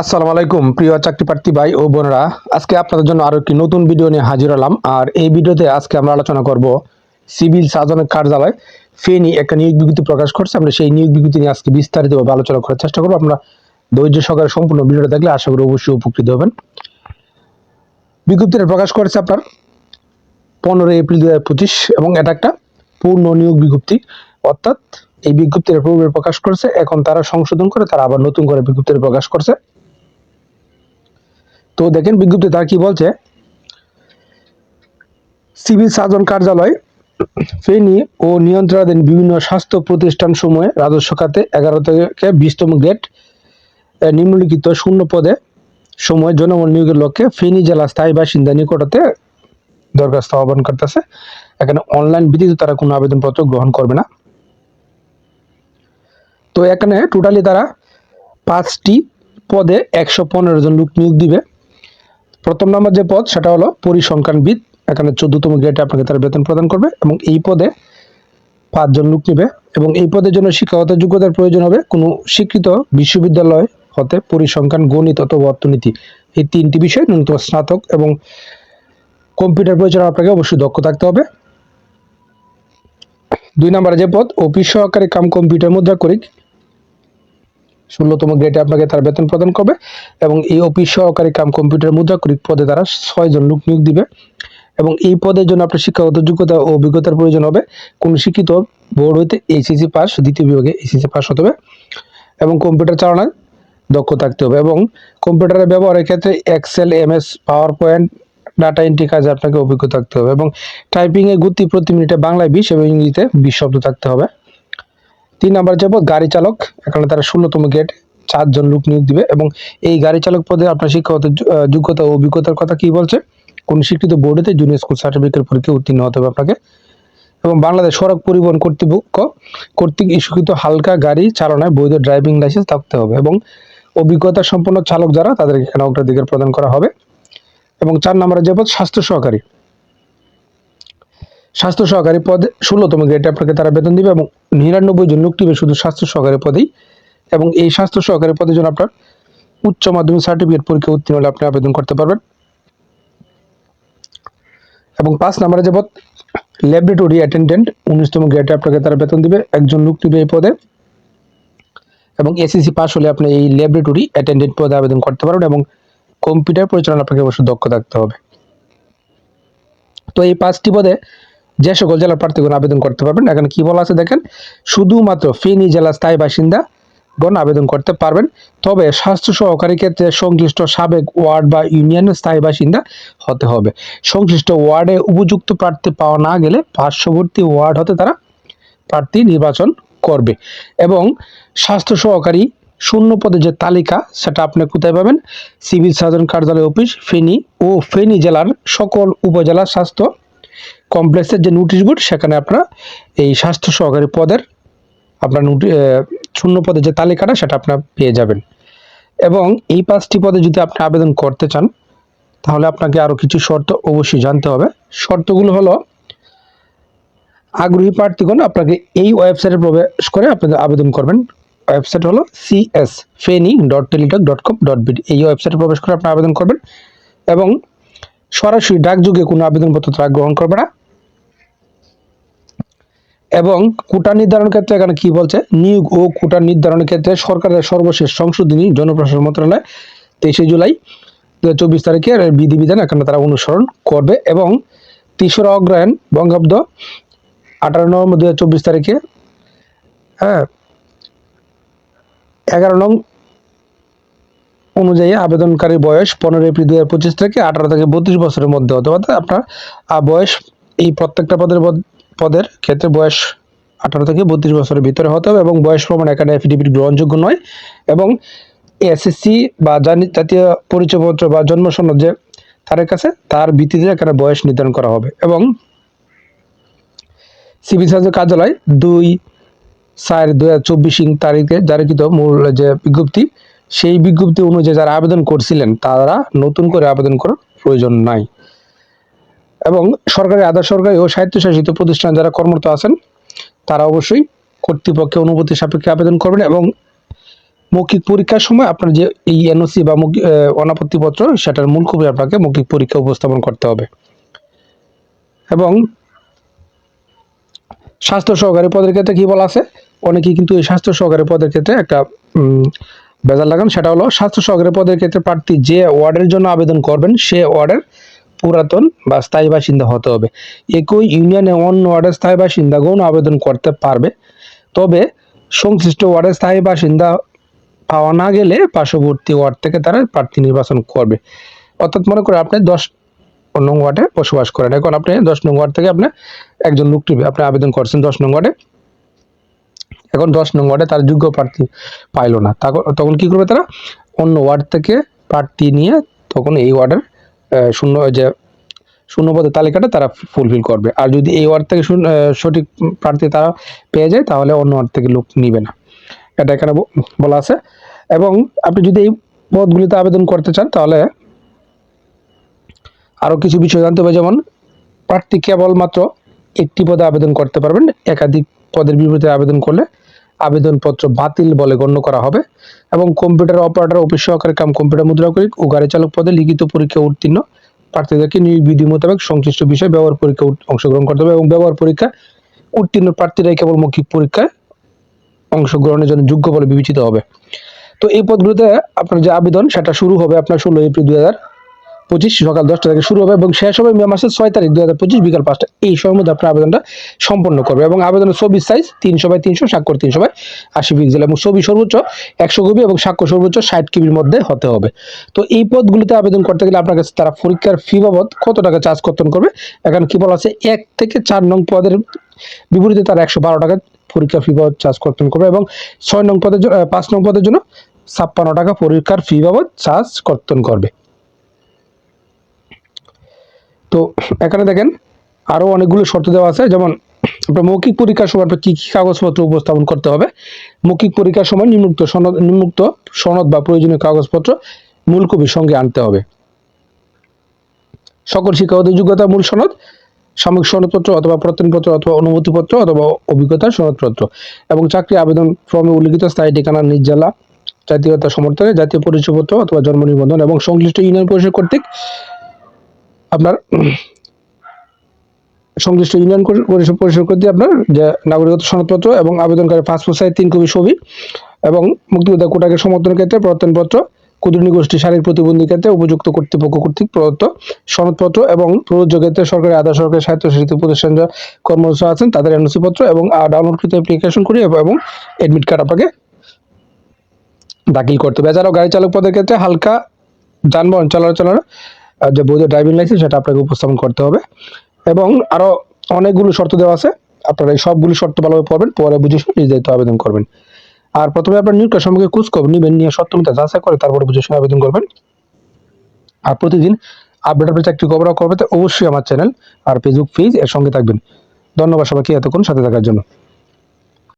আসসালামু আলাইকুম, প্রিয় চাকরি প্রার্থী ভাই ও বোনেরা। আজকে আপনাদের জন্য আরও একটি নতুন ভিডিও নিয়ে হাজির হলাম। আর এই ভিডিওতে আজকে আমরা আলোচনা করব সিভিল সার্জনের কার্যালয়। ফেনি একটা নিয়োগ বিজ্ঞপ্তি প্রকাশ করছে। আমরা সেই নিয়োগ বিজ্ঞপ্তি নিয়ে আজকে বিস্তারিতভাবে আলোচনা করার চেষ্টা করব। আপনারা ধৈর্য সহকারে সম্পূর্ণ ভিডিওটা দেখলে আশা করি অবশ্যই উপকৃত হবেন। বিজ্ঞপ্তিটা প্রকাশ করেছে আপনার পনেরোই এপ্রিল দু হাজার পঁচিশ এবং এটা একটা পূর্ণ নিয়োগ বিজ্ঞপ্তি। অর্থাৎ এই বিজ্ঞপ্তিটা পূর্বে প্রকাশ করেছে, এখন তারা সংশোধন করে তারা আবার নতুন করে বিজ্ঞপ্তিটা প্রকাশ করছে। তো দেখেন বিজ্ঞপ্তি তার কি বলছে? সিভিল সার্জন কার্যালয় ফেনী ও নিয়ন্ত্রণাধীন বিভিন্ন স্বাস্থ্য প্রতিষ্ঠান সময়ে রাজস্ব খাতে এগারো থেকে বিশতম এ, নিম্নলিখিত শূন্য পদে সময় জনবল নিয়োগের লক্ষ্যে ফেনী জেলা স্থায়ী বাসিন্দা নিকটতে দরখাস্ত আহ্বান করতেছে। এখানে অনলাইন ভিত্তিতে তারা কোনো আবেদনপত্র গ্রহণ করবে না। তো এখানে টোটালি তারা পাঁচটি পদে একশো পনেরো জন লোক নিয়োগ দিবে। প্রথম নম্বর যে পদ, সেটা হলো পরিসংখ্যানবিদ। এখানে চোদ্দতম গ্রেডে আপনাকে তার বেতন প্রদান করবে এবং এই পদে পাঁচজন লোক নেবে এবং এই পদের জন্য শিক্ষাগত যোগ্যতার প্রয়োজন হবে। কোনো স্বীকৃত বিশ্ববিদ্যালয় হতে পরিসংখ্যান, গণিত অথবা অর্থনীতি এই তিনটি বিষয় ন্যূনতম স্নাতক এবং কম্পিউটার পরিচালনা আপনাকে অবশ্যই দক্ষ থাকতে হবে। দুই নম্বরে যে পদ, অফিস সহকারী কাম কম্পিউটার মুদ্রা করিক ষোলোতম গ্রেডে আপনাকে তার বেতন প্রদান করবে এবং এই অফিস সহকারী কাম কম্পিউটার মুদ্রাকরিক পদে তারা ছয়জন লোক নিয়োগ দিবে এবং এই পদের জন্য আপনার শিক্ষাগত যোগ্যতা ও অভিজ্ঞতার প্রয়োজন হবে। কোন শিক্ষিত বোর্ড হইতে এইচএসসি পাস দ্বিতীয় বিভাগে এইচএসসি পাস হতে হবে এবং কম্পিউটার চালানোর দক্ষ থাকতে হবে এবং কম্পিউটারের ব্যবহারের ক্ষেত্রে Excel MS PowerPoint data entry কাজে আপনাকে অভিজ্ঞ থাকতে হবে এবং টাইপিংয়ে গতি প্রতি মিনিটে বাংলায় বিশ এবং ইংরেজিতে বিশ শব্দ থাকতে হবে। তিন নম্বর যাব গাড়ি চালক, এখানে তারা ষোলোতম গেট চারজন লোক নিয়োগ দিবে এবং এই গাড়ি চালক পদে আপনার শিক্ষাগত যোগ্যতা ও অভিজ্ঞতার কথা কি বলছে? কোন স্বীকৃত বোর্ডেতে জুনিয়র স্কুল সার্টিফিকেট পরীক্ষায় উত্তীর্ণ হতে হবে আপনাকে। এবং বাংলাদেশ সড়ক পরিবহন কর্তৃপক্ষ কর্তৃক ইস্যুকৃত হালকা গাড়ি চালনায় বৈধ ড্রাইভিং লাইসেন্স থাকতে হবে এবং অভিজ্ঞতা সম্পন্ন চালক যারা, তাদেরকে এখানে অগ্রাধিকার প্রদান করা হবে। এবং চার নম্বরে যে পদ স্বাস্থ্য সহকারী। স্বাস্থ্য সহকারী পদে ষোলোতম গ্রেডে আপনাকে তারা বেতন দিবে এবং নিরানব্বই জন লোক নিবে শুধু স্বাস্থ্য সহকারী পদেই। এবং এই স্বাস্থ্য সহকারী পদের জন্য আপনার উচ্চ মাধ্যমিক সার্টিফিকেট পরীক্ষা উত্তীর্ণ হলে আপনি আবেদন করতে পারবেন। এবং পাঁচ নম্বরে যে পদ ল্যাবরেটরি অ্যাটেন্ডেন্ট উনিশতম গ্রেডে আপনাকে তারা বেতন দিবে, একজন লোক নিবে এই পদে। এবং এসএসসি পাস হলে আপনি এই ল্যাবরেটরি অ্যাটেন্ডেন্ট পদে আবেদন করতে পারবেন এবং কম্পিউটার পরিচালনা আপনাকে অবশ্যই দক্ষ থাকতে হবে। তো এই পাঁচটি পদে যে সকল জেলার প্রার্থীগণ আবেদন করতে পারবেন, এখানে কি বলা আছে দেখেন, শুধুমাত্র ফেনী জেলা স্থায়ী বাসিন্দা গণ আবেদন করতে পারবেন, তবে স্বাস্থ্য সহকারী ক্ষেত্রে সংশ্লিষ্ট সাবেক ওয়ার্ড বা ইউনিয়নের স্থায়ী বাসিন্দা হতে হবে। সংশ্লিষ্ট ওয়ার্ডে উপযুক্ত প্রার্থী পাওয়া না গেলে পার্শ্ববর্তী ওয়ার্ড হতে তারা প্রার্থী নির্বাচন করবে। এবং স্বাস্থ্য সহকারী শূন্য পদের যে তালিকা, সেটা আপনি কোথায় পাবেন? সিভিল সার্জন কার্যালয় অফিস, ফেনী ও ফেনী জেলার সকল উপজেলা স্বাস্থ্য কমপ্লেক্সের যে নোটিশ বোর্ড সেখানে আপনারা এই স্বাস্থ্য সহকারী পদের আপনার নোটি শূন্য পদের যে তালিকাটা, সেটা আপনার পেয়ে যাবেন। এবং এই পাঁচটি পদে যদি আপনি আবেদন করতে চান, তাহলে আপনাকে আরও কিছু শর্ত অবশ্যই জানতে হবে। শর্তগুলো হলো, আগ্রহী প্রার্থীগণ আপনাকে এই ওয়েবসাইটে প্রবেশ করে আপনাদের আবেদন করবেন। ওয়েবসাইট হলো CS Feni dot Teletalk dot com dot BD এই ওয়েবসাইটে প্রবেশ করে আপনি আবেদন করবেন এবং সরাসরি ডাকযোগে কোনো আবেদনপত্র তারা গ্রহণ করবে না। এবং কোটা নির্ধারণ ক্ষেত্রে এখানে কি বলছে? নিয়োগ ও কোটা নির্ধারণের ক্ষেত্রে সরকারের সর্বশেষ সংশোধনী জনপ্রশাসন মন্ত্রণালয় তেইশে জুলাই দু হাজার চব্বিশ তারিখে বিধিবিধান এখানে তারা অনুসরণ করবে এবং তেসরা অগ্রহায়ণ বঙ্গাব্দ আঠারো নভেম্বর দু চব্বিশ তারিখে হ্যাঁ এগারো নং অনুযায়ী আবেদনকারীর বয়স পনেরো এপ্রিল দু হাজার পঁচিশ থেকে আঠারো থেকে বত্রিশ বছরের মধ্যে হতে পারে আপনার বয়স এই প্রত্যেকটা পদের পদ- পদের ক্ষেত্রে বয়স আঠারো থেকে বত্রিশ বছরের ভিতরে হতে হবে এবং বয়স প্রমাণ এখানে এফিডেভিট গ্রহণযোগ্য নয় এবং এসএসসি বা জাতীয় পরিচয়পত্র বা জন্ম সনদ যে তার কাছে, তার ভিত্তিতে এখানে বয়স নির্ধারণ করা হবে এবং সিভিল সার্জন কার্যালয় দুই চার দু হাজার চব্বিশ তারিখে জারিকৃত মূল যে বিজ্ঞপ্তি, সেই বিজ্ঞপ্তি অনুযায়ী যারা আবেদন করছিলেন, তারা নতুন করে আবেদন করার প্রয়োজন নাই। এবং সরকারি, আধা সরকারি ও স্বায়ত্তশাসিত প্রতিষ্ঠান যারা কর্মরত আছেন, তারা অবশ্যই কর্তৃপক্ষের অনুমতি সাপেক্ষে আবেদন করবেন এবং মৌখিক পরীক্ষার সময় আপনার যে এই এনওসি বা অনাপত্তিপত্র, সেটার মূল কপি আপনাকে মৌখিক পরীক্ষা উপস্থাপন করতে হবে। এবং স্বাস্থ্য সহকারী পদের ক্ষেত্রে কি বলা আছে? অনেকেই কিন্তু এই স্বাস্থ্য সহকারী পদের ক্ষেত্রে একটা বেজার লাগান, সেটা হলো স্বাস্থ্য সহকারী পদের ক্ষেত্রে প্রার্থী যে ওয়ার্ডের জন্য আবেদন করবেন, সে ওয়ার্ডের পুরাতন বা স্থায়ী বাসিন্দা হতে হবে। একই ইউনিয়নে অন্য ওয়ার্ডের স্থায়ী বাসিন্দাগণ আবেদন করতে পারবে। তবে সংশ্লিষ্ট ওয়ার্ডের স্থায়ী বাসিন্দা পাওয়া না গেলে পার্শ্ববর্তী ওয়ার্ড থেকে তারা প্রার্থী নির্বাচন করবে। অর্থাৎ মনে করে আপনি দশ নং ওয়ার্ডে বসবাস করেন। এখন আপনি দশ নং ওয়ার্ড থেকে আপনি একজন লোক নিবে, আপনি আবেদন করছেন দশ নং ওয়ার্ডে। এখন দশ নং ওয়ার্ডে তার যোগ্য প্রার্থী পাইলো না। তখন কি করবে তারা? অন্য ওয়ার্ড থেকে প্রার্থী নিয়ে তখন এই ওয়ার্ডের শূন্য যে শূন্য পদের তালিকাটা তারা ফুলফিল করবে। আর যদি এই ওয়ার্ড থেকে সঠিক প্রার্থী তারা পেয়ে যায়, তাহলে অন্য ওয়ার্ড থেকে লোক নিবে না। এটা এখানে বলা আছে। এবং আপনি যদি এই পদগুলিতে আবেদন করতে চান, তাহলে আরও কিছু বিষয় জানতে হবে। যেমন, প্রার্থী কেবলমাত্র একটি পদে আবেদন করতে পারবেন, একাধিক পদের বিপরীতে আবেদন করলে। আবেদনপত্র বাতিল বলে গণ্য করা হবে এবং কম্পিউটার অপারেটর অফিস সহকারী কাম কম্পিউটার মুদ্রা মুদ্রাকরিক ও গাড়ি চালক পদে লিখিত পরীক্ষা উত্তীর্ণ। প্রার্থীদেরকে বিধি মোতাবেক সংশ্লিষ্ট বিষয়ে ব্যবহার পরীক্ষা অংশগ্রহণ করতে হবে এবং ব্যবহার পরীক্ষা উত্তীর্ণ প্রার্থীরাই কেবল মৌখিক পরীক্ষায় অংশগ্রহণের জন্য যোগ্য বলে বিবেচিত হবে। তো এই পদগুলোতে আপনার যে আবেদন, সেটা শুরু হবে আপনার ষোলো এপ্রিল দুই হাজার পঁচিশ সকাল দশটা থেকে শুরু হবে এবং শেষ হবে মে মাসের ছয় তারিখ দু হাজার পঁচিশ বিকাল পাঁচটা। এই সময়ের মধ্যে আপনার আবেদনটা সম্পন্ন করবে এবং আবেদনের ছবি সাইজ তিনশো বাই তিনশো, স্বাক্ষর তিনশো বাই আশি পিক্সেল এবং ছবি সর্বোচ্চ একশো কবি এবং স্বাক্ষর সর্বোচ্চ ষাট কেবির মধ্যে হতে হবে। তো এই পদগুলিতে আবেদন করতে গেলে আপনার কাছে তারা পরীক্ষার ফি বাবদ কত টাকা চার্জ কর্তন করবে? এখন কি বলা আছে, এক থেকে চার নং পদের বিপরীতে তারা একশো বারো টাকা পরীক্ষা ফি বাবদ চার্জ কর্তন করবে এবং ছয় নং পদের জন্য পাঁচ নং পদের জন্য ছাপ্পান্ন টাকা পরীক্ষার ফি বাবদ চার্জ কর্তন করবে। তো এখানে দেখেন আরও অনেকগুলো শর্ত দেওয়া আছে। যেমন আপনার মৌখিক পরীক্ষার সময় আপনার কী কী কাগজপত্র উপস্থাপন করতে হবে? মৌখিক পরীক্ষার সময় নিম্নোক্ত সনদ নিম্নোক্ত সনদ বা প্রয়োজনীয় কাগজপত্র মূল কপির সঙ্গে আনতে হবে। সকল শিক্ষাগত যোগ্যতা মূল সনদ, সাময়িক সনদপত্র অথবা প্রত্যয়নপত্র অথবা অনুমতিপত্র অথবা অভিজ্ঞতার সনদপত্র এবং চাকরি আবেদন ফর্মে উল্লিখিত স্থায়ী ঠিকানা নিজ জেলা জাতীয়তা সমর্থনে জাতীয় পরিচয়পত্র অথবা জন্ম নিবন্ধন এবং সংশ্লিষ্ট ইউনিয়ন পরিষদ কর্তৃক আপনার সংশ্লিষ্ট ইউনিয়ন পরি- পরিষদ পরিষদ কর্তৃক আপনার যে নাগরিকত্ব সনদপত্র এবং আবেদনকারী পাসপোর্ট সাইজ তিন কপি ছবি এবং মুক্তিযোদ্ধা কোটাকে সমর্থনের ক্ষেত্রে প্রত্যয়নপত্র ক্ষুদ্রনী গোষ্ঠী শারীরিক প্রতিবন্ধী ক্ষেত্রে উপযুক্ত কর্তৃপক্ষ কর্তৃক প্রদত্ত সনদপত্র এবং প্রযোজ্য ক্ষেত্রে সরকারি আধা সরকারি স্বায়ত্তশাসিত প্রতিষ্ঠান যারা কর্মরত আছেন তাদের এনওসি পত্র এবং ডাউনলোডকৃত অ্যাপ্লিকেশন করি এবং এডমিট কার্ড আপনাকে দাখিল করতে হবে। এছাড়াও গাড়ি চালক পদের ক্ষেত্রে হালকা যানবাহন চলাচলের যে বৈধ ড্রাইভিং লাইসেন্স সেটা আপনাকে উপস্থাপন করতে হবে। এবং আরও অনেকগুলো শর্ত দেওয়া আছে। আপনারা এই সবগুলো শর্ত ভালোভাবে পড়বেন, পরে বুঝে শুনে নিজ দায়িত্ব আবেদন করবেন। আর প্রথমে আপনার নিয়োগটা সম্পর্কে খোঁজ খবর নেবেন, নিয়ে সত্যমিতা যাচাই করে তারপরে বুঝে শুনে আবেদন করবেন। আর প্রতিদিন আপডেট আপডেট চাকরি খবর করবে অবশ্যই আমার চ্যানেল আর ফেসবুক পেজ এর সঙ্গে থাকবেন। ধন্যবাদ সবাইকে এতক্ষণ সাথে থাকার জন্য।